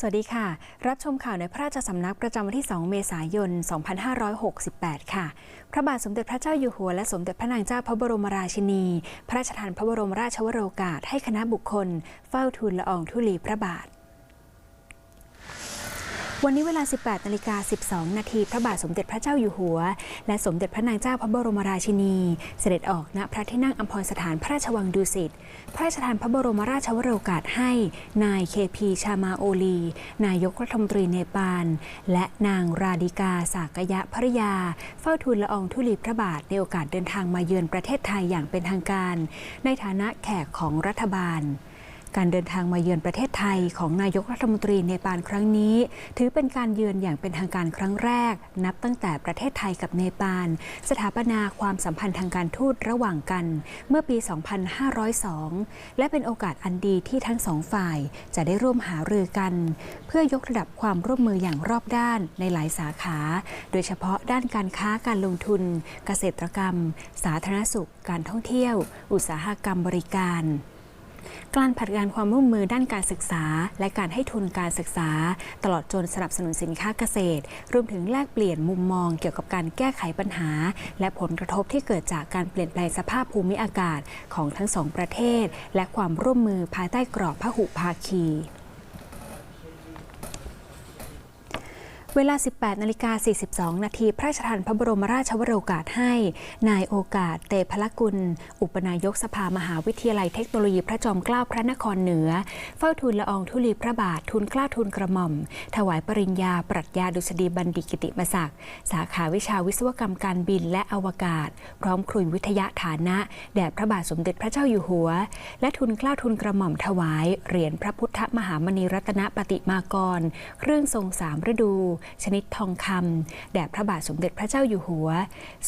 สวัสดีค่ะ รับชมข่าวในพระราชสำนักประจำวันที่ 2 เมษายน 2568 ค่ะ พระบาทสมเด็จพระเจ้าอยู่หัวและสมเด็จพระนางเจ้าพระบรมราชินี พระราชทานพระบรมราชวโรกาสให้คณะบุคคล เฝ้าทูลละอองธุลีพระบาท วันนี้เวลา 18นาฬิกา12 นาที พระบาทสมเด็จพระเจ้าอยู่หัว และสมเด็จพระนางเจ้าพระบรมราชินี เสด็จออกณพระที่นั่งอัมพรสถานพระราชวังดุสิต พระราชทานพระบรมราชวโรกาสให้ นายเคพีชามาโอลี นายกรัฐมนตรีเนปาล และนางราดิกาสากยะภริยา เฝ้าทูลละอองธุลีพระบาทในโอกาสเดินทางมาเยือนประเทศไทยอย่างเป็นทางการ ในฐานะแขกของรัฐบาล การเดินทางมาเยือนประเทศไทยของนายกรัฐมนตรีเนปาลครั้งนี้ ถือเป็นการเยือนอย่างเป็นทางการครั้งแรก นับตั้งแต่ประเทศไทยกับเนปาล สถาปนาความสัมพันธ์ทางการทูตระหว่างกัน เมื่อปี 2502 และเป็นโอกาสอันดีที่ทั้งสองฝ่ายจะได้ร่วมหารือกัน เพื่อยกระดับความร่วมมืออย่างรอบด้านในหลายสาขา โดยเฉพาะด้านการค้าการลงทุน เกษตรกรรม สาธารณสุข การท่องเที่ยว อุตสาหกรรมบริการ การผลัดงานความร่วมมือด้านการศึกษา และการให้ทุนการศึกษา ตลอดจนสนับสนุนสินค้าเกษตร รวมถึงแลกเปลี่ยนมุมมองเกี่ยวกับการแก้ไขปัญหา และผลกระทบที่เกิดจากการเปลี่ยนแปลงสภาพภูมิอากาศของทั้งสองประเทศ และความร่วมมือภายใต้กรอบพหุภาคี เวลา 18นาฬิกา42 นาที พระราชทานพระบรมราชวโรกาสให้ นายโอกาส เตพละกุล อุปนายกสภามหาวิทยาลัยเทคโนโลยีพระจอมเกล้าพระนครเหนือ เฝ้าทูลละอองธุลีพระบาททูลเกล้าทูลกระหม่อม ถวายปริญญา ปรัชญาดุษฎีบัณฑิตกิติมศักดิ์สาขาวิชาวิศวกรรมการบินและอวกาศ พร้อมครุยวิทยาฐานะ แด่พระบาทสมเด็จพระเจ้าอยู่หัว และทุนเกล้าทุนกระหม่อมถวาย เหรียญพระพุทธมหามณีรัตนปฏิมากร เครื่องทรงสามฤดูชนิดทองคำแด่พระบาทสมเด็จพระเจ้าอยู่หัว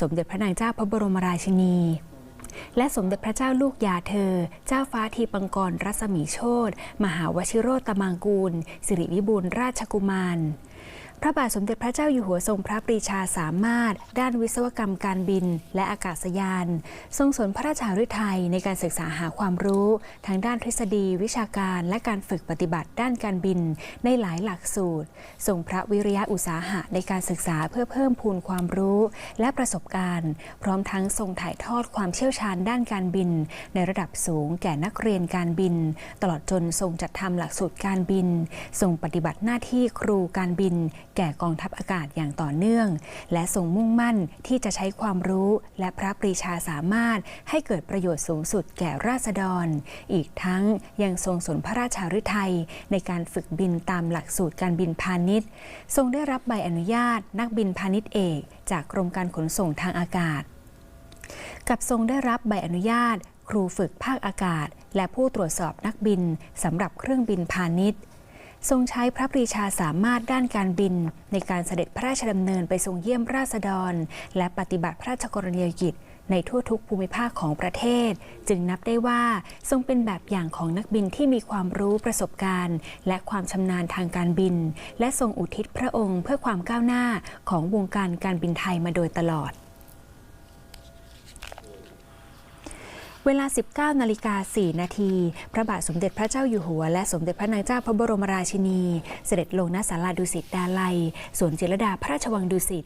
สมเด็จพระนางเจ้าพระบรมราชินี และสมเด็จพระเจ้าลูกยาเธอ เจ้าฟ้าทีปังกรรัศมีโชตมหาวชิโรตมังกูล สิริวิบูลราชกุมาร พระบาทสมเด็จพระเจ้าอยู่หัวทรงพระปรีชาสามารถ ด้านวิศวกรรมการบิน และอากาศยาน ทรงสนพระราชาฤทัยในการศึกษาหาความรู้ ทางด้านทฤษฎี วิชาการและการฝึกปฏิบัติด้านการบิน ในหลายหลักสูตรทรงพระวิริยะอุตสาหะในการศึกษาเพื่อเพิ่มพูนความรู้และประสบการณ์ พร้อมทั้งทรงถ่ายทอดความเชี่ยวชาญด้านการบิน ในระดับสูงแก่นักเรียนการบิน ตลอดจนทรงจัดทำหลักสูตรการบิน ทรงปฏิบัติหน้าที่ครูการบินแก่กองทัพอากาศอย่างต่อเนื่อง และทรงมุ่งมั่นที่จะใช้ความรู้และพระปรีชาสามารถให้เกิดประโยชน์สูงสุดแก่ราษฎร อีกทั้งยังทรงสนพระราชาฤทัยในการฝึกบินตามหลักสูตรการบินพาณิชย์ ทรงได้รับใบอนุญาตนักบินพาณิชย์เอก จากกรมการขนส่งทางอากาศ กับทรงได้รับใบอนุญาต ครูฝึกภาคอากาศ และผู้ตรวจสอบนักบินสำหรับเครื่องบินพาณิชย์ ทรงใช้พระปรีชาสามารถด้านการบิน ในการเสด็จพระราชดำเนินไปทรงเยี่ยมราษฎร และปฏิบัติพระราชกรณียกิจ ในทั่วทุกภูมิภาคของประเทศ จึงนับได้ว่าทรงเป็นแบบอย่างของนักบินที่มีความรู้ประสบการณ์ และความชำนาญทางการบิน และทรงอุทิศพระองค์เพื่อความก้าวหน้าของวงการการบินไทยมาโดยตลอด เวลา 19นาฬิกา4นาทีพระบาทสมเด็จพระเจ้าอยู่หัว และสมเด็จพระนางเจ้าพระบรมราชินี เสด็จลงณศาลาดุสิตดาลัยสวนจิรดาพระราชวังดุสิต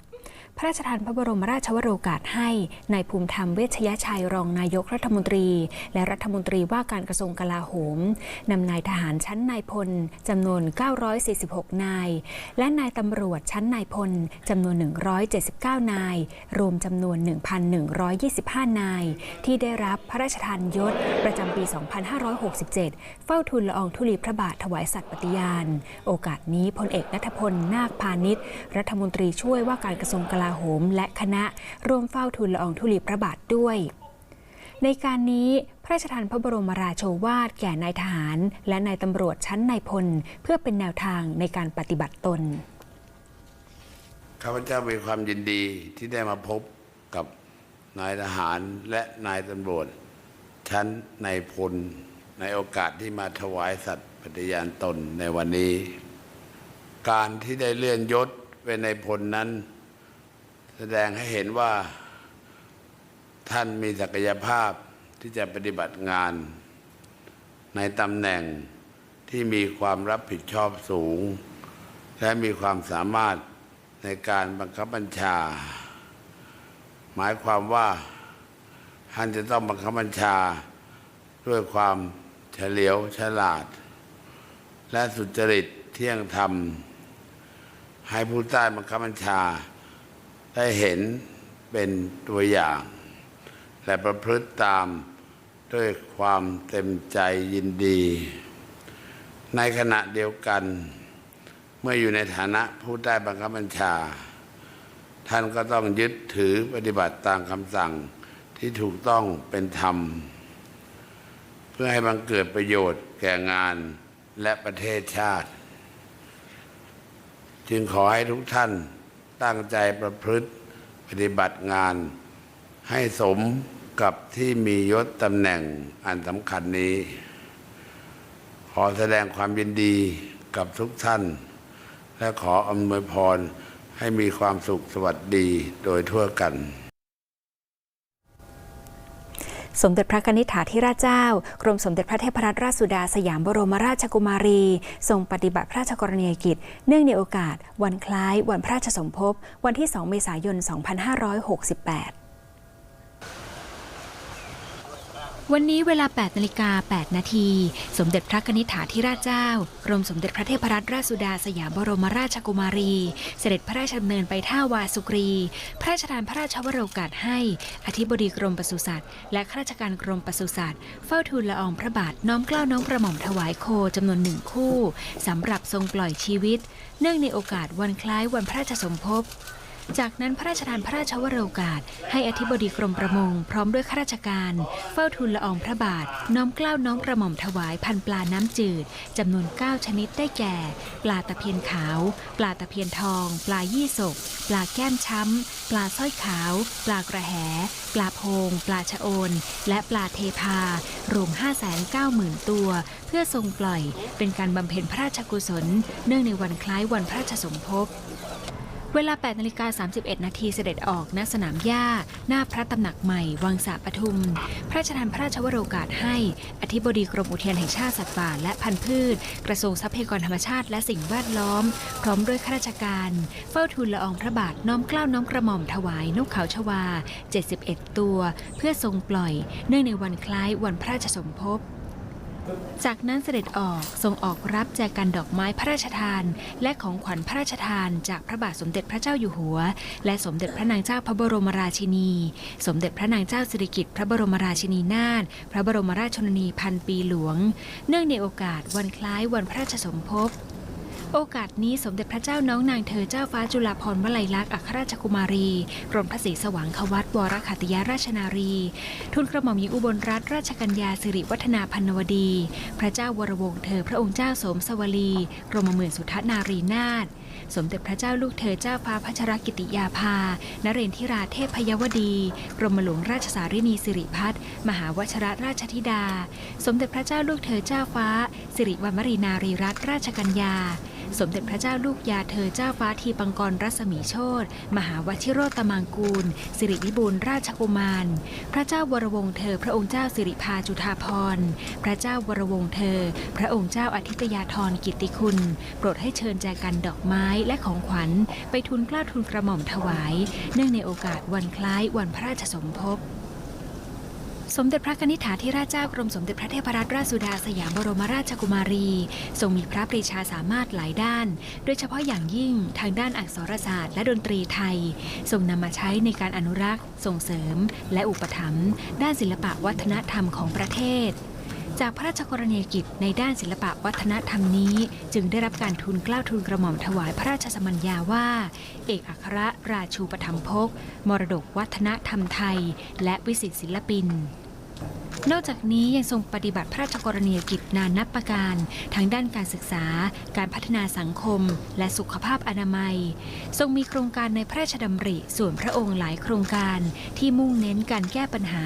พระราชทานพระบรมราชวโรกาสให้นายภูมิธรรมเวชยชัยรองนายกรัฐมนตรี และรัฐมนตรีว่าการกระทรวงกลาโหมนำนายทหารชั้นนายพลจำนวน 946 นาย และนายตำรวจชั้นนายพลจำนวน 179 นาย รวมจำนวน 1,125 นาย ที่ได้รับพระราชทานยศประจำปี 2567 เฝ้าทูลละอองธุลีพระบาทถวายสัตย์ปฏิญาณ โอกาสนี้พลเอกนัทพล นาคพาณิชย์รัฐมนตรีช่วยว่าการกระทรวงกลาโหม และคณะร่วมเฝ้าทูลละอองธุลีพระบาทด้วย ในการนี้พระราชทานพระบรมราโชวาทแก่นายทหาร และนายตำรวจชั้นนายพล เพื่อเป็นแนวทางในการปฏิบัติตนข้าพเจ้ามีความยินดีที่ได้มาพบกับนายทหารและนายตำรวจ ชั้นนายพล ในโอกาสที่มาถวายสัตย์ปฏิญาณตนในวันนี้ การที่ได้เลื่อนยศเป็นนายพลนั้น แสดงให้เห็นว่าท่านมีศักยภาพที่จะปฏิบัติงาน ในตำแหน่งที่มีความรับผิดชอบสูง และมีความสามารถในการบังคับบัญชา หมายความว่าท่านจะต้องบังคับบัญชาด้วยความเฉลียวฉลาด และสุจริตเที่ยงธรรม ให้ผู้ใต้บังคับบัญชา ได้เห็นเป็นตัวอย่าง และประพฤติตามด้วยความเต็มใจยินดี ในขณะเดียวกัน เมื่ออยู่ในฐานะผู้ใต้บังคับบัญชา ท่านก็ต้องยึดถือปฏิบัติตามคำสั่งที่ถูกต้องเป็นธรรม เพื่อให้บังเกิดประโยชน์แก่งานและประเทศชาติ จึงขอให้ทุกท่าน ตั้งใจประพฤติปฏิบัติงาน ให้สมกับที่มียศตำแหน่งอันสำคัญนี้ ขอแสดงความยินดีกับทุกท่าน และขออำนวยพรให้มีความสุขสวัสดีโดยทั่วกัน สมเด็จพระนิษฐาธิราชเจ้า กรมสมเด็จพระเทพรัตนราชสุดาสยามบรมราชกุมารี ทรงปฏิบัติพระราชกรณียกิจ เนื่องในโอกาส วันคล้าย วันพระราชสมภพ วันที่ 2 เมษายน 2568 วันนี้เวลา 8นาฬิกา 8 นาที สมเด็จพระนิษฐาธิราชเจ้ากรมสมเด็จพระเทพรัตนราชสุดาสยามบรมราชกุมารี เสด็จพระราชดำเนินไปท่าวาสุกรี พระราชทานพระราชวโรกาสให้ อธิบดีกรมปศุสัตว์ และข้าราชการกรมปศุสัตว์ เฝ้าทูลละอองพระบาทน้อมเกล้าน้อมกระหม่อมถวายโคจำนวนหนึ่งคู่สำหรับทรงปล่อยชีวิต เนื่องในโอกาสวันคล้ายวันพระราชสมภพ จากนั้นพระราชทานพระราชวโรกาส ให้อธิบดีกรมประมง พร้อมด้วยข้าราชการ เฝ้าทูลละอองพระบาท น้อมเกล้าน้อมกระหม่อมถวายพันปลาน้ำจืดจำนวน 9 ชนิดได้แก่ ปลาตะเพียนขาว ปลาตะเพียนทอง ปลายี่สก ปลาแก้มช้ำ ปลาสร้อยขาว ปลากระแห ปลาโพง ปลาชะโอน และปลาเทพารวม 590,000 ตัว เพื่อทรงปล่อย เป็นการบำเพ็ญพระราชกุศล เนื่องในวันคล้ายวันพระราชสมภพ เวลา8นาฬิกา31 นาทีเสด็จออกณสนามหญ้า หน้าพระตำหนักใหม่ วังสาปทุม พระราชทานพระราชวโรกาสให้ อธิบดีกรมอุทยานแห่งชาติสัตว์ป่าและพันธุ์พืช กระทรวงทรัพยากรธรรมชาติและสิ่งแวดล้อม พร้อมด้วยข้าราชการ เฝ้าทูลละอองพระบาทน้อมเกล้าน้อมกระหม่อมถวายนกเขาชวา 71 ตัว เพื่อทรงปล่อย เนื่องในวันคล้ายวันพระราชสมภพ จากนั้นเสด็จออกทรงออกรับแจกันดอกไม้พระราชทาน และของขวัญพระราชทาน จากพระบาทสมเด็จพระเจ้าอยู่หัว และสมเด็จพระนางเจ้าพระบรมราชินี สมเด็จพระนางเจ้าสิริกิติ์พระบรมราชินีนาถพระบรมราชชนนีพันปีหลวง เนื่องในโอกาสวันคล้ายวันพระราชสมภพ โอกาสนี้สมเด็จพระเจ้าน้องนางเธอเจ้าฟ้าจุฬาภรณ์วลัยลักษณ์อัครราชกุมารี กรมพระศรีสว่างควัตวรขัติยราชนารี ทุนกระหม่อมหญิงอุบลรัตนราชกัญญาสิริวัฒนาพันวดี พระเจ้าวรวงเธอพระองค์เจ้าสมสวลี กรมหมื่นสุทธนารีนาถสมเด็จพระเจ้าลูกเธอเจ้าฟ้าพัชรกิติยาภา นเรนทิราเทพพยวดี กรมหลวงราชสารินีสิริพัฒน์มหาวชรราชธิดา สมเด็จพระเจ้าลูกเธอเจ้าฟ้า สิริวัณวรีนารีรัตนราชกัญญา สมเด็จพระเจ้าลูกยาเธอเจ้าฟ้าทีปังกรรัศมีโชตมหาวชิโรตมังกูล สิริวิบูลราชกุมาร พระเจ้าวรวงเธอ พระองค์เจ้าสิริพาจุฑาภรพระเจ้าวรวงเธอ พระองค์เจ้าอาทิตยาธรกิติคุณ โปรดให้เชิญแจกันดอกไม้และของขวัญ ไปทุนกล้าทุนกระหม่อมถวาย เนื่องในโอกาสวันคล้ายวันพระราชสมภพ สมเด็จพระนิษฐาธิราชเจ้ากรมสมเด็จพระเทพรัตนราชสุดาสยามบรมราชกุมารี ทรงมีพระปรีชาสามารถหลายด้าน โดยเฉพาะอย่างยิ่งทางด้านอักษรศาสตร์และดนตรีไทย ทรงนำมาใช้ในการอนุรักษ์ ส่งเสริม และอุปถัมภ์ด้านศิลปะวัฒนธรรมของประเทศจากพระราชกรณียกิจในด้านศิลปะวัฒนธรรมนี้ จึงได้รับการทุนกล้าทุนกระหม่อมถวายพระราชสมัญญาว่า เอกอัครราชูปถัมภกมรดกวัฒนธรรมไทย และวิสิตศิลปิน นอกจากนี้ยังทรงปฏิบัติพระราชกรณียกิจนานนับประการทั้งด้านการศึกษา การพัฒนาสังคม และสุขภาพอนามัย ทรงมีโครงการในพระราชดำริส่วนพระองค์หลายโครงการที่มุ่งเน้นการแก้ปัญหา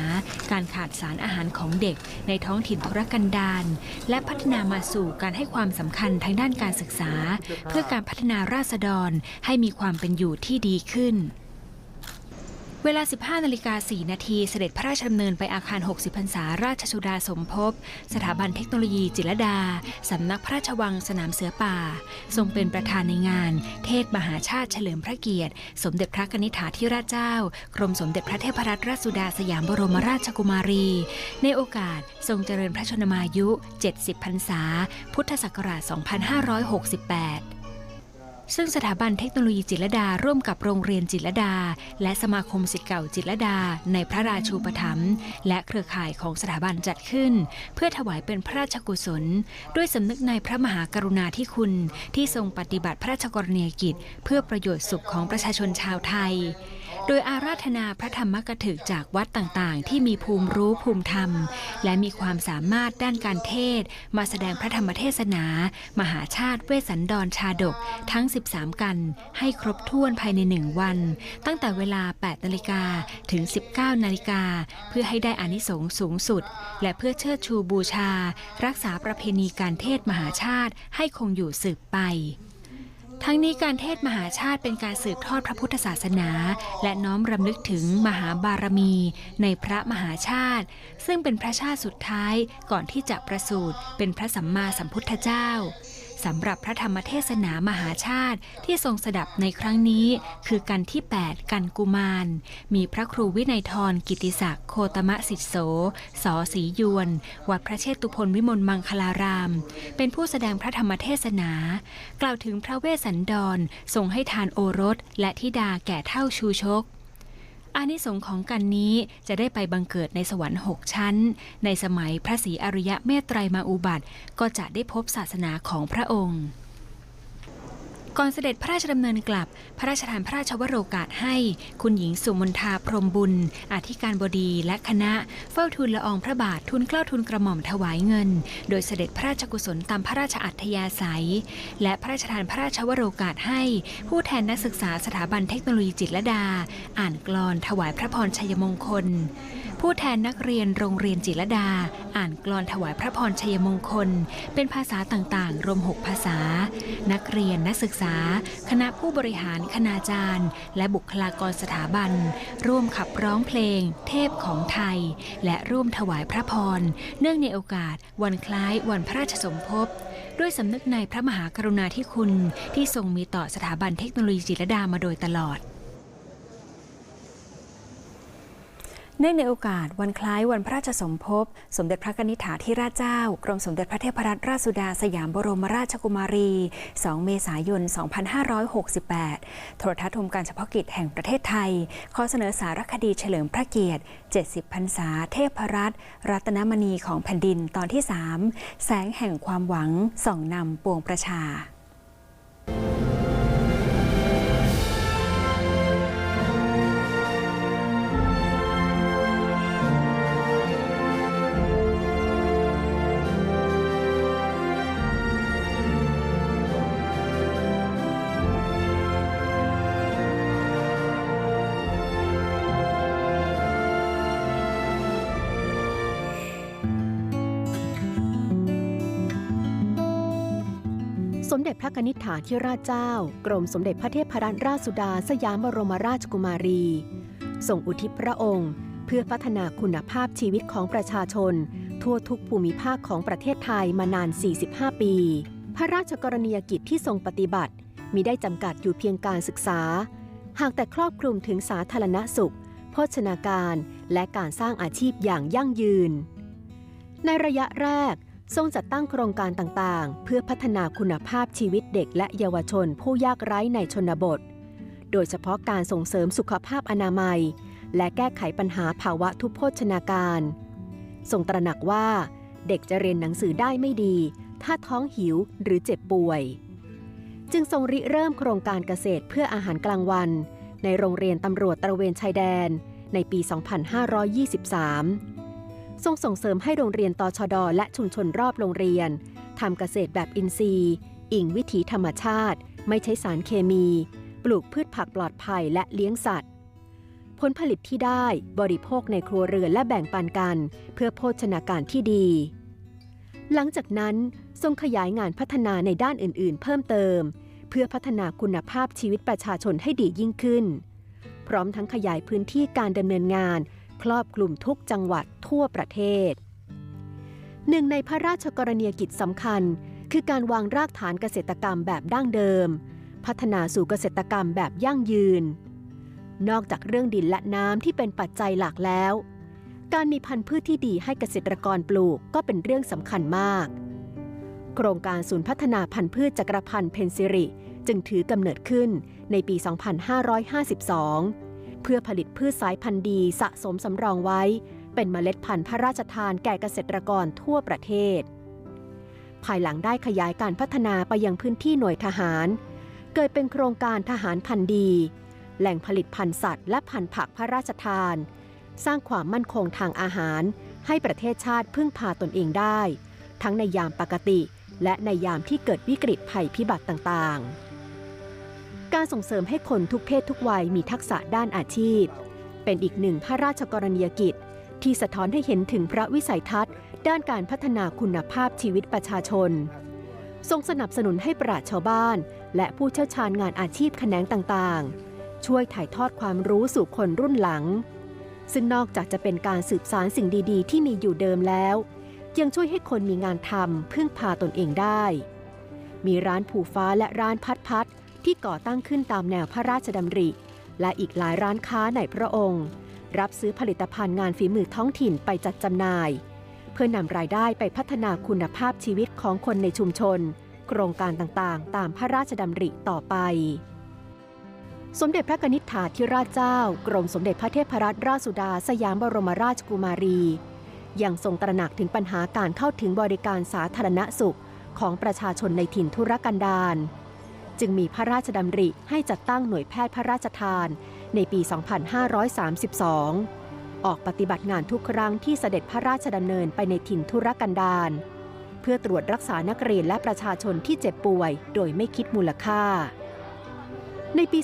การขาดสารอาหารของเด็กในท้องถิ่นทุรกันดารและพัฒนามาสู่การให้ความสำคัญทางด้านการศึกษา เพื่อการพัฒนาราษฎรให้มีความเป็นอยู่ที่ดีขึ้น เวลา 15นาฬิกา4นาทีเสด็จพระราชดำเนินไปอาคาร 60 พรรษาราชสุดาสมภพ สถาบันเทคโนโลยีจิรดา สำนักพระราชวังสนามเสือป่า ทรงเป็นประธานในงาน เทศมหาชาติเฉลิมพระเกียรติ สมเด็จพระกนิษฐาธิราชเจ้า กรมสมเด็จพระเทพรัตนราชสุดาสยามบรมราชกุมารี ในโอกาสทรงเจริญพระชนมายุ 70 พรรษา พุทธศักราช 2568 ซึ่งสถาบันเทคโนโลยีจิตรดาร่วมกับโรงเรียนจิตรดา และสมาคมศิษย์เก่าจิตรดา ในพระราชูปถัมภ์และเครือข่ายของสถาบันจัดขึ้น เพื่อถวายเป็นพระราชกุศล ด้วยสำนึกในพระมหากรุณาธิคุณ ที่ทรงปฏิบัติพระราชกรณียกิจ เพื่อประโยชน์สุขของประชาชนชาวไทย โดยอาราธนาพระธรรมกถึกจากวัดต่างๆ ที่มีภูมิรู้ภูมิธรรม และมีความสามารถด้านการเทศ มาแสดงพระธรรมเทศนา มหาชาติเวสสันดรชาดกทั้ง 13 กัน ให้ครบถ้วนภายในหนึ่งวัน ตั้งแต่เวลา 8 นาฬิกาถึง 19 นาฬิกา เพื่อให้ได้อานิสงส์สูงสุด และเพื่อเชิดชูบูชา รักษาประเพณีการเทศมหาชาติให้คงอยู่สืบไป ทั้งนี้การเทศมหาชาติเป็นการสืบทอดพระพุทธศาสนา และน้อมรำลึกถึงมหาบารมี ในพระมหาชาติ ซึ่งเป็นพระชาติสุดท้ายก่อนที่จะประสูติเป็นพระสัมมาสัมพุทธเจ้า สำหรับพระธรรมเทศนามหาชาติที่ทรงสดับในครั้งนี้ คือกันที่ 8 กันกุมาร มีพระครูวินัยทรกิติศักดิ์โคตมะสิทธโสสอศรียวน วัดพระเชตุพนวิมลมังคลาราม เป็นผู้แสดงพระธรรมเทศนา กล่าวถึงพระเวสสันดรทรงให้ทานโอรสและธิดาแก่เท่าชูชก อานิสงส์ของกันนี้จะได้ไปบังเกิดในสวรรค์หกชั้น ในสมัยพระศรีอริยะเมตไตรมาอุบัติ ก็จะได้พบศาสนาของพระองค์ ก่อนเสด็จพระราชดำเนินกลับ พระราชทานพระราชวโรกาสให้ คุณหญิงสุมนทาพรมบุญ อธิการบดีและคณะ เฝ้าทูลละอองพระบาท ทุนเกล้าทุนกระหม่อมถวายเงิน โดยเสด็จพระราชกุศลตามพระราชอัธยาศัย และพระราชทานพระราชวโรกาสให้ ผู้แทนนักศึกษาสถาบันเทคโนโลยีจิตรดา อ่านกลอนถวายพระพรชัยมงคล ผู้แทนนักเรียนโรงเรียนจิรดา อ่านกลอนถวายพระพรชัยมงคล เป็นภาษาต่างๆ รวม 6 ภาษา นักเรียนนักศึกษา คณะผู้บริหารคณาจารย์ และบุคลากรสถาบัน ร่วมขับร้องเพลง เทพของไทย และร่วมถวายพระพร เนื่องในโอกาส วันคล้ายวันพระราชสมภพด้วยสำนึกในพระมหากรุณาธิคุณที่ทรงมีต่อสถาบันเทคโนโลยีจิรดามาโดยตลอด เนื่องในโอกาสวันคล้ายวันพระราชสมภพ สมเด็จพระนิษฐาธิราชเจ้า กรมสมเด็จพระเทพรัตนราชสุดาสยามบรมราชกุมารี 2 เมษายน 2568 โทรทัศน์ชมการเฉพาะกิจแห่งประเทศไทยขอเสนอสารคดีเฉลิมพระเกียรติ 70 พรรษาเทพรัตน์รัตนมณีของแผ่นดินตอนที่ 3 แสงแห่งความหวังส่องนำปวงประชา ด็จพระนิษฐาธิราชเจ้า กรมสมเด็จพระเทพรัตนราชสุดาสยามบรมราชกุมารีส่งอุทิศพระองค์ เพื่อพัฒนาคุณภาพชีวิตของประชาชน ทั่วทุกภูมิภาคของประเทศไทยมานาน 45 ปี พระราชกรณียกิจที่ทรงปฏิบัติมิได้จำกัดอยู่เพียงการศึกษา หากแต่ครอบคลุมถึงสาธารณสุข โภชนาการ และการสร้างอาชีพอย่างยั่งยืน ในระยะแรก ทรงจัดตั้งโครงการต่างๆ เพื่อพัฒนาคุณภาพชีวิตเด็กและเยาวชนผู้ยากไร้ในชนบท โดยเฉพาะการส่งเสริมสุขภาพอนามัย และแก้ไขปัญหาภาวะทุพโภชนาการ ทรงตระหนักว่า เด็กจะเรียนหนังสือได้ไม่ดี ถ้าท้องหิวหรือเจ็บป่วย จึงทรงริเริ่มโครงการเกษตรเพื่ออาหารกลางวัน ในโรงเรียนตำรวจตระเวนชายแดน ในปี 2523 ทรงส่งเสริมให้โรงเรียนตชด และชุมชนรอบโรงเรียนทำเกษตรแบบอินทรีย์ อิงวิถีธรรมชาติ ไม่ใช้สารเคมี ปลูกพืชผักปลอดภัยและเลี้ยงสัตว์ ผลผลิตที่ได้บริโภคในครัวเรือนและแบ่งปันกัน เพื่อโภชนาการที่ดี หลังจากนั้นทรงขยายงานพัฒนาในด้านอื่น ๆ เพิ่มเติม เพื่อพัฒนาคุณภาพชีวิตประชาชนให้ดียิ่งขึ้น พร้อมทั้งขยายพื้นที่การดำเนินงาน ครอบคลุมทุกจังหวัดทั่วประเทศ หนึ่งในพระราชกรณียกิจสำคัญ คือการวางรากฐานเกษตรกรรมแบบดั้งเดิม พัฒนาสู่เกษตรกรรมแบบยั่งยืน นอกจากเรื่องดินและน้ำที่เป็นปัจจัยหลักแล้ว การมีพันธุ์พืชที่ดีให้เกษตรกรปลูกก็เป็นเรื่องสำคัญมาก โครงการศูนย์พัฒนาพันธุ์พืชจักรพันธ์เพนซิริ จึงถือกำเนิดขึ้นในปี 2552 เพื่อผลิตพืชสายพันธุ์ดีสะสมสำรองไว้ เป็นเมล็ดพันธุ์พระราชทานแก่เกษตรกรทั่วประเทศ ภายหลังได้ขยายการพัฒนาไปยังพื้นที่หน่วยทหาร เกิดเป็นโครงการทหารพันธุ์ดี แหล่งผลิตพันธุ์สัตว์และพันธุ์ผักพระราชทาน สร้างความมั่นคงทางอาหาร ให้ประเทศชาติพึ่งพาตนเองได้ ทั้งในยามปกติ และในยามที่เกิดวิกฤตภัยพิบัติต่างๆ การส่งเสริมให้คนทุกเพศทุกวัยมีทักษะด้านอาชีพ เป็นอีกหนึ่งพระราชกรณียกิจ ที่สะท้อนให้เห็นถึงพระวิสัยทัศน์ ด้านการพัฒนาคุณภาพชีวิตประชาชน ทรงสนับสนุนให้ปราชชาวบ้าน และผู้เชี่ยวชาญงานอาชีพแขนงต่างๆ ช่วยถ่ายทอดความรู้สู่คนรุ่นหลัง ซึ่งนอกจากจะเป็นการสืบสารสิ่งดีๆ ที่มีอยู่เดิมแล้ว ยังช่วยให้คนมีงานทำพึ่งพาตนเองได้ มีร้านผูฟ้าและร้านพัดพัด ที่ก่อตั้งขึ้นตามแนวพระราชดำริ และอีกหลายร้านค้าในพระองค์ รับซื้อผลิตภัณฑ์งานฝีมือท้องถิ่นไปจัดจำหน่าย เพื่อนำรายได้ไปพัฒนาคุณภาพชีวิตของคนในชุมชน โครงการต่างๆ ตามพระราชดำริต่อไป สมเด็จพระกนิษฐาธิราชเจ้า กรมสมเด็จพระเทพรัตนราชสุดาสยามบรมราชกุมารียังทรงตระหนักถึงปัญหาการเข้าถึงบริการสาธารณสุขของประชาชนในถิ่นธุรกันดาร จึงมีพระราชดำริให้จัดตั้งหน่วยแพทย์พระราชทาน ในปี 2532 ออกปฏิบัติงานทุกครั้งที่เสด็จพระราชดำเนินไปในถิ่นธุรกันดารเพื่อตรวจรักษานักเรียนและประชาชนที่เจ็บป่วย โดยไม่คิดมูลค่า ในปี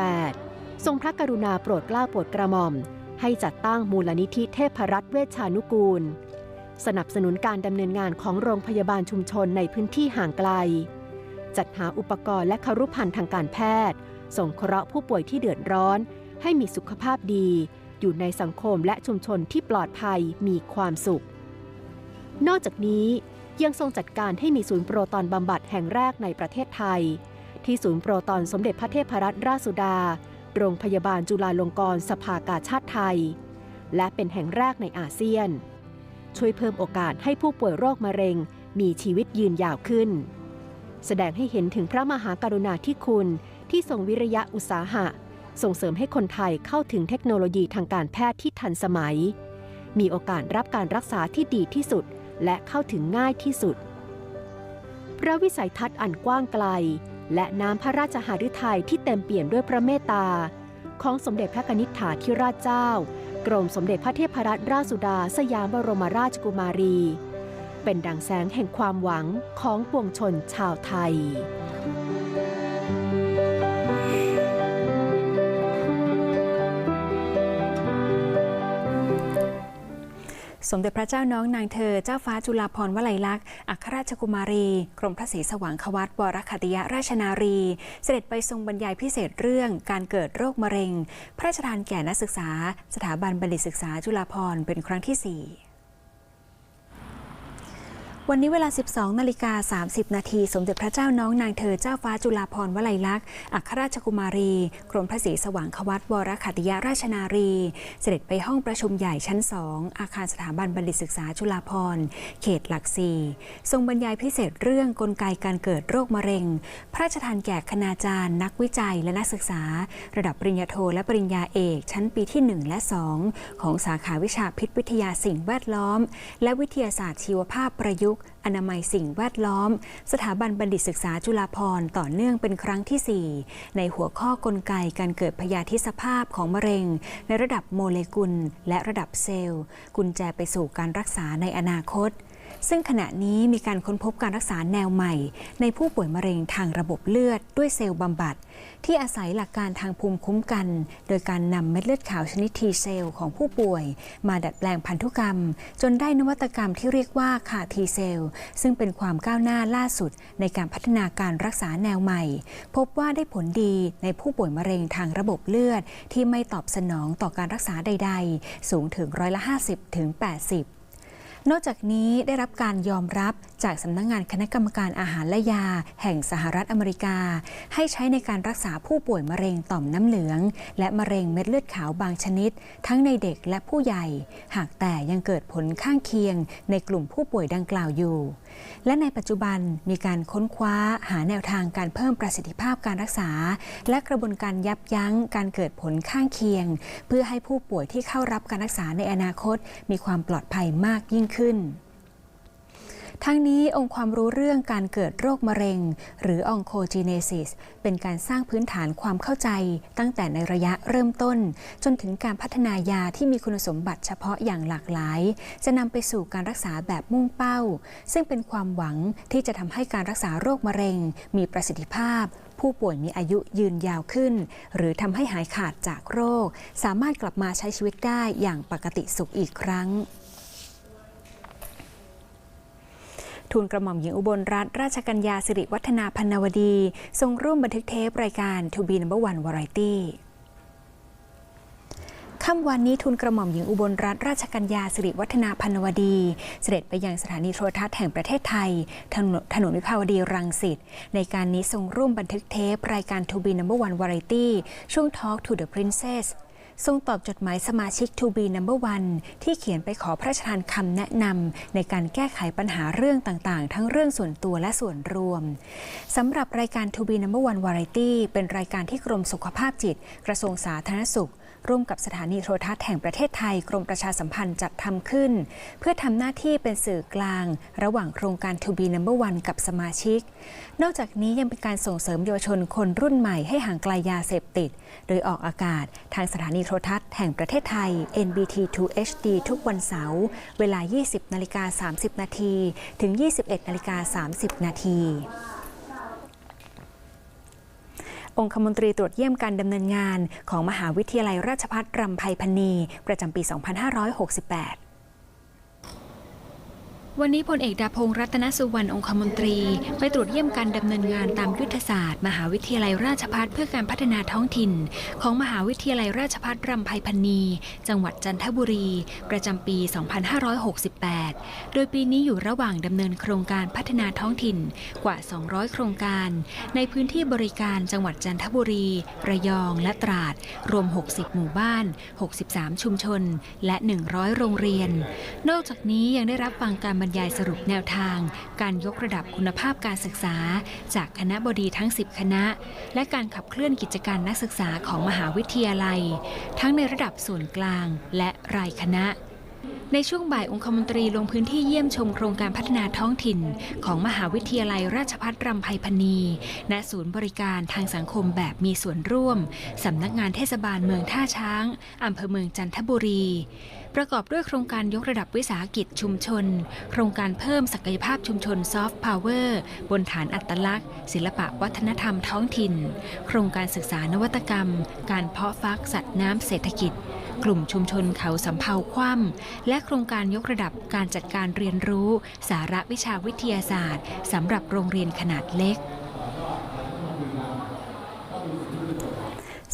2558 ทรงพระกรุณาโปรดเกล้าโปรดกระหม่อม ให้จัดตั้งมูลนิธิเทพรัตน์เวชชานุกูล สนับสนุนการดำเนินงานของโรงพยาบาลชุมชนในพื้นที่ห่างไกล จัดหาอุปกรณ์และคารุภัณฑ์ทางการแพทย์ ส่งเคราะห์ผู้ป่วยที่เดือดร้อน ให้มีสุขภาพดี อยู่ในสังคมและชุมชนที่ปลอดภัยมีความสุข นอกจากนี้ยังทรงจัดการให้มีศูนย์โปรตอนบำบัดแห่งแรกในประเทศไทย ที่ศูนย์โปรตอนสมเด็จพระเทพรัตนราชสุดา โรงพยาบาลจุฬาลงกรณ์สภากาชาติไทย และเป็นแห่งแรกในอาเซียน ช่วยเพิ่มโอกาสให้ผู้ป่วยโรคมะเร็งมีชีวิตยืนยาวขึ้น แสดงให้เห็นถึงพระมหากรุณาธิคุณที่ทรงวิริยะอุตสาหะ ส่งเสริมให้คนไทยเข้าถึงเทคโนโลยีทางการแพทย์ที่ทันสมัย มีโอกาสรับการรักษาที่ดีที่สุด และเข้าถึงง่ายที่สุด พระวิสัยทัศน์อันกว้างไกล และน้ำพระราชหฤทัยที่เต็มเปี่ยมด้วยพระเมตตา ของสมเด็จพระกนิษฐาธิราชเจ้า กรมสมเด็จพระเทพรัตนราชสุดา สยามบรมราชกุมารี เป็นดังแสงแห่งความหวังของปวงชนชาวไทยสมเด็จพระเจ้าน้องนางเธอ เจ้าฟ้าจุฬาภรณ์วลัยลักษณ์ อัครราชกุมารี กรมพระศรีสว่างควัตวรคัตยราชนารี เสด็จไปทรงบรรยายพิเศษเรื่องการเกิดโรคมะเร็ง พระราชทานแก่นักศึกษา สถาบันบัณฑิตศึกษาจุฬาภรณ์เป็นครั้งที่ 4 วันนี้เวลา 12 นาฬิกา 30 นาที สมเด็จพระเจ้าน้องนางเธอเจ้าฟ้าจุฬาภรณ์วลัยลักษณ์ อัครราชกุมารี กรมพระศรีสว่างควัตวรคัตยราชนารี เสด็จไปห้องประชุมใหญ่ชั้น 2 อาคารสถาบันบัณฑิตศึกษาจุฬาภรณ์ เขตหลักสี่ทรงบรรยายพิเศษเรื่องกลไกการเกิดโรคมะเร็ง พระราชทานแก่คณาจารย์ นักวิจัยและนักศึกษา ระดับปริญญาโทและปริญญาเอก ชั้นปีที่ 1 และ 2 ของสาขาวิชาพิษวิทยาสิ่งแวดล้อม และวิทยาศาสตร์ชีวภาพประยุกต์ อนามัยสิ่งแวดล้อม สถาบันบัณฑิตศึกษาจุฬาภรณ์ต่อเนื่องเป็นครั้งที่ 4 ในหัวข้อกลไกการเกิดพยาธิสภาพของมะเร็ง ในระดับโมเลกุลและระดับเซลล์ กุญแจไปสู่การรักษาในอนาคต ซึ่งขณะนี้มีการค้นพบการรักษาแนวใหม่ ในผู้ป่วยมะเร็งทางระบบเลือดด้วยเซลล์บำบัด ที่อาศัยหลักการทางภูมิคุ้มกัน โดยการนำเม็ดเลือดขาวชนิด T เซลล์ของผู้ป่วย มาดัดแปลงพันธุกรรม จนได้นวัตกรรมที่เรียกว่าคา T เซลล์ซึ่งเป็นความก้าวหน้าล่าสุด ในการพัฒนาการรักษาแนวใหม่ พบว่าได้ผลดีในผู้ป่วยมะเร็งทางระบบเลือด ที่ไม่ตอบสนองต่อการรักษาใด ๆ สูงถึงร้อยละ 50ถึง80 นอกจากนี้ได้รับการยอมรับจากสำนักงงานคณะกรรมการอาหารและยา แห่งสหรัฐอเมริกา ให้ใช้ในการรักษาผู้ป่วยมะเร็งต่อมน้ำเหลือง และมะเร็งเม็ดเลือดขาวบางชนิด ทั้งในเด็กและผู้ใหญ่ หากแต่ยังเกิดผลข้างเคียงในกลุ่มผู้ป่วยดังกล่าวอยู่ และในปัจจุบันมีการค้นคว้าหาแนวทางการเพิ่มประสิทธิภาพการรักษา และกระบวนการยับยั้งการเกิดผลข้างเคียง เพื่อให้ผู้ป่วยที่เข้ารับการรักษาในอนาคต มีความปลอดภัยมากยิ่งขึ้น ทั้งนี้องค์ความรู้เรื่องการเกิดโรคมะเร็ง หรือ oncogenesis เป็นการสร้างพื้นฐานความเข้าใจ ตั้งแต่ในระยะเริ่มต้น จนถึงการพัฒนายาที่มีคุณสมบัติเฉพาะอย่างหลากหลาย จะนำไปสู่การรักษาแบบมุ่งเป้า ซึ่งเป็นความหวังที่จะทำให้การรักษาโรคมะเร็ง มีประสิทธิภาพผู้ป่วยมีอายุยืนยาวขึ้น หรือทำให้หายขาดจากโรค สามารถกลับมาใช้ชีวิตได้อย่างปกติสุขอีกครั้ง ทูลกระหม่อมหญิงอุบลรัตนราชกัญญาสิริวัฒนาพันนวดี ทรงร่วมบันทึกเทปรายการ To be number one variety ค่ำวันนี้ทุนกระหม่อมหญิงอุบลรัตนราชกัญญาสิริวัฒนาพันวดี เสด็จไปยังสถานีโทรทัศน์แห่งประเทศไทย ถนนถนนวิภาวดีรังสิตในการนี้ทรงร่วมบันทึกเทป รายการ To be number one variety ช่วง Talk to the Princess ทร ทรงตอบจดหมายสมาชิก To be number one ที่เขียนไปขอพระราชทานคำแนะนำในการแก้ไขปัญหาเรื่องต่างๆ ทั้งเรื่องส่วนตัวและส่วนรวมสำหรับรายการ To be number one variety เป็นรายการที่กรมสุขภาพจิต กระทรวงสาธารณสุข ร่วมกับสถานีโทรทัศน์แห่งประเทศไทยกรมประชาสัมพันธ์จัดทำขึ้น เพื่อทำหน้าที่เป็นสื่อกลาง ระหว่างโครงการ To be number one กับสมาชิก นอกจากนี้ยังเป็นการส่งเสริมเยาวชนคนรุ่นใหม่ให้ห่างไกลยาเสพติด โดยออกอากาศทางสถานีโทรทัศน์แห่งประเทศไทย NBT 2 HD ทุกวันเสาร์เวลา 20นาฬิกา30 นาทีถึง 21นาฬิกา30 นาที องคมนตรีตรวจเยี่ยมการดำเนินงาน ของมหาวิทยาลัยราชภัฏรำไพพรรณี ประจำปี 2568 วันนี้พลเอกดาพงษ์รัตนสุวรรณองคมนตรี ไปตรวจเยี่ยมการดำเนินงานตามยุทธศาสตร์ มหาวิทยาลัยราชภัฏเพื่อการพัฒนาท้องถิ่น ของมหาวิทยาลัยราชภัฏรำไพพรรณีจังหวัดจันทบุรี ประจำปี 2568 โดยปีนี้อยู่ระหว่างดำเนินโครงการพัฒนาท้องถิ่นกว่า 200 โครงการ ในพื้นที่บริการจังหวัดจันทบุรี ระยองและตราด รวม 60 หมู่บ้าน 63 ชุมชน และ 100 โรงเรียน นอกจากนี้ยังได้รับฟังการรรยายสรุปแนวทาง การยกระดับคุณภาพการศึกษา จากคณะบดีทั้ง 10 คณะ และการขับเคลื่อนกิจการนักศึกษาของมหาวิทยาลัย ทั้งในระดับส่วนกลางและรายคณะ ในช่วงบ่ายองคมนตรีลงพื้นที่เยี่ยมชมโครงการพัฒนาท้องถิ่น ของมหาวิทยาลัยราชภัฏรำไพพรรณีณศูนย์บริการทางสังคมแบบมีส่วนร่วม สำนักงานเทศบาลเมืองท่าช้าง อำเภอเมืองจันทบุรี ประกอบด้วยโครงการยกระดับวิสาหกิจชุมชน โครงการเพิ่มศักยภาพชุมชนซอฟต์พาวเวอร์บนฐานอัตลักษณ์ ศิลปะวัฒนธรรมท้องถิ่น โครงการศึกษานวัตกรรม การเพาะฟักสัตว์น้ำเศรษฐกิจ กลุ่มชุมชนเขาสำเภาคว่ำและโครงการยกระดับการจัดการเรียนรู้ สาระวิชาวิทยาศาสตร์สำหรับโรงเรียนขนาดเล็ก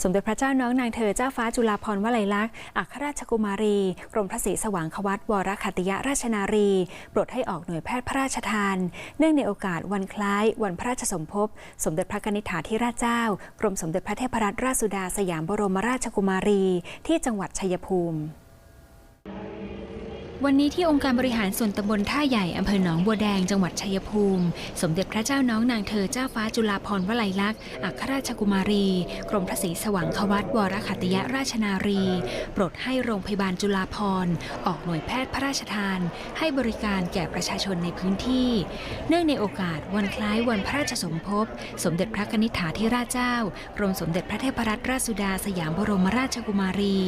สมเด็จพระเจ้าน้องนางเธอเจ้าฟ้าจุฬาภรณ์วลัยลักษณ์อัครราชกุมารี กรมพระศรีสว่างควัตวรคัตติยราชนารีโปรดให้ออกหน่วยแพทย์พระราชทาน เนื่องในโอกาสวันคล้าย วันพระราชสมภพ สมเด็จพระนิษฐาธิราชเจ้า กรมสมเด็จพระเทพรัตนราชสุดาสยามบรมราชกุมารี ที่จังหวัดชัยภูมิ วันนี้ที่องค์การบริหารส่วนตำบลท่าใหญ่ อำเภอหนองบัวแดงจังหวัดชัยภูมิ สมเด็จพระเจ้าน้องนางเธอเจ้าฟ้าจุฬาภรณ์วลัยลักษณ์อัครราชกุมารี กรมพระศรีสว่างควัตวรขัตติยราชนารี โปรดให้โรงพยาบาลจุฬาภรณ์ออกหน่วยแพทย์พระราชทาน ให้บริการแก่ประชาชนในพื้นที่ เนื่องในโอกาสวันคล้ายวันพระราชสมภพ สมเด็จพระนิษฐาธิราชเจ้ากรมสมเด็จพระเทพรัตนราชสุดาสยามบรมราชกุมารี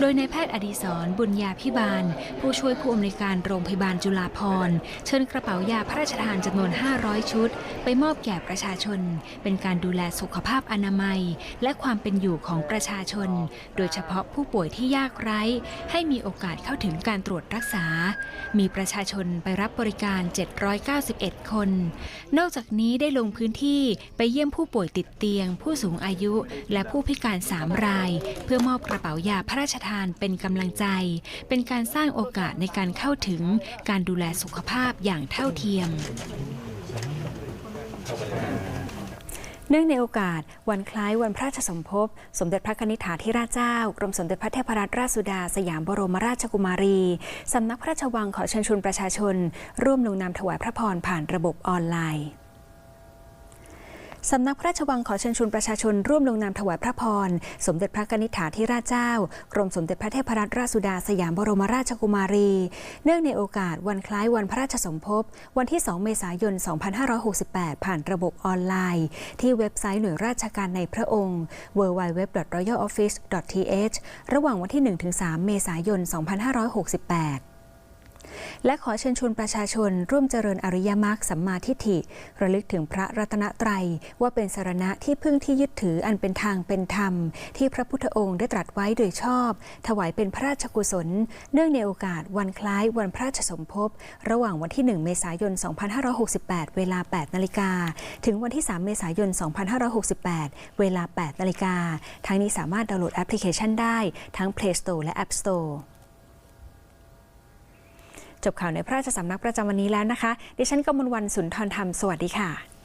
โดยนายแพทย์อดีศรบุญญาพิบาล ผู้ช่วยผู้อำนวยการโรงพยาบาลจุฬาภรณ์เชิญกระเป๋ายาพระราชทานจำนวน 500 ชุด ไปมอบแก่ประชาชน เป็นการดูแลสุขภาพอนามัย และความเป็นอยู่ของประชาชน โดยเฉพาะผู้ป่วยที่ยากไร้ ให้มีโอกาสเข้าถึงการตรวจรักษา มีประชาชนไปรับบริการ 791 คน นอกจากนี้ได้ลงพื้นที่ไปเยี่ยมผู้ป่วยติดเตียง ผู้สูงอายุ และผู้พิการ 3 ราย เพื่อมอบกระเป๋ายาพระระราชทานเป็นกำลังใจ เป็นการสร้างโอกาสในการเข้าถึงการดูแลสุขภาพอย่างเท่าเทียมเนื่องในโอกาส วันคล้ายวันพระราชสมภพ สมเด็จพระนิธิถาธิราชเจ้า กรมสมเด็จพระเทพรัตนราชสุดา สยามบรมราชกุมารี สำนักพระราชวังขอเชิญชวนประชาชน ร่วมลงนามถวายพระพรผ่านระบบออนไลน์ สำนักพระราชวังขอเชิญชวนประชาชนร่วมลงนามถวายพระพร สมเด็จพระนิธิถาธิราชเจ้า กรมสมเด็จพระเทพรัตนราชสุดาสยามบรมราชกุมารี เนื่องในโอกาสวันคล้ายวันพระราชสมภพ วันที่ 2 เมษายน 2568 ผ่านระบบออนไลน์ ที่เว็บไซต์หน่วยราชการในพระองค์ www.royaloffice.th ระหว่างวันที่ 1-3 เมษายน 2568 และขอเชิญชวนประชาชนร่วมเจริญอริยมรรคสัมมาทิฏฐิ ระลึกถึงพระรัตนตรัย ว่าเป็นสารณะที่พึ่งที่ยึดถืออันเป็นทางเป็นธรรม ที่พระพุทธองค์ได้ตรัสไว้โดยชอบ ถวายเป็นพระราชกุศล เนื่องในโอกาสวันคล้ายวันพระราชสมภพ ระหว่างวันที่ 1 เมษายน 2568 เวลา 8 นาฬิกา ถึงวันที่ 3 เมษายน 2568 เวลา 8 นาฬิกา ทั้งนี้สามารถดาวน์โหลดแอปพลิเคชันได้ทั้ง Play Store และ App Store จบข่าวในพระราชสำนักประจำวันนี้แล้วนะคะ ดิฉันกมลวันสุนทรธรรม สวัสดีค่ะ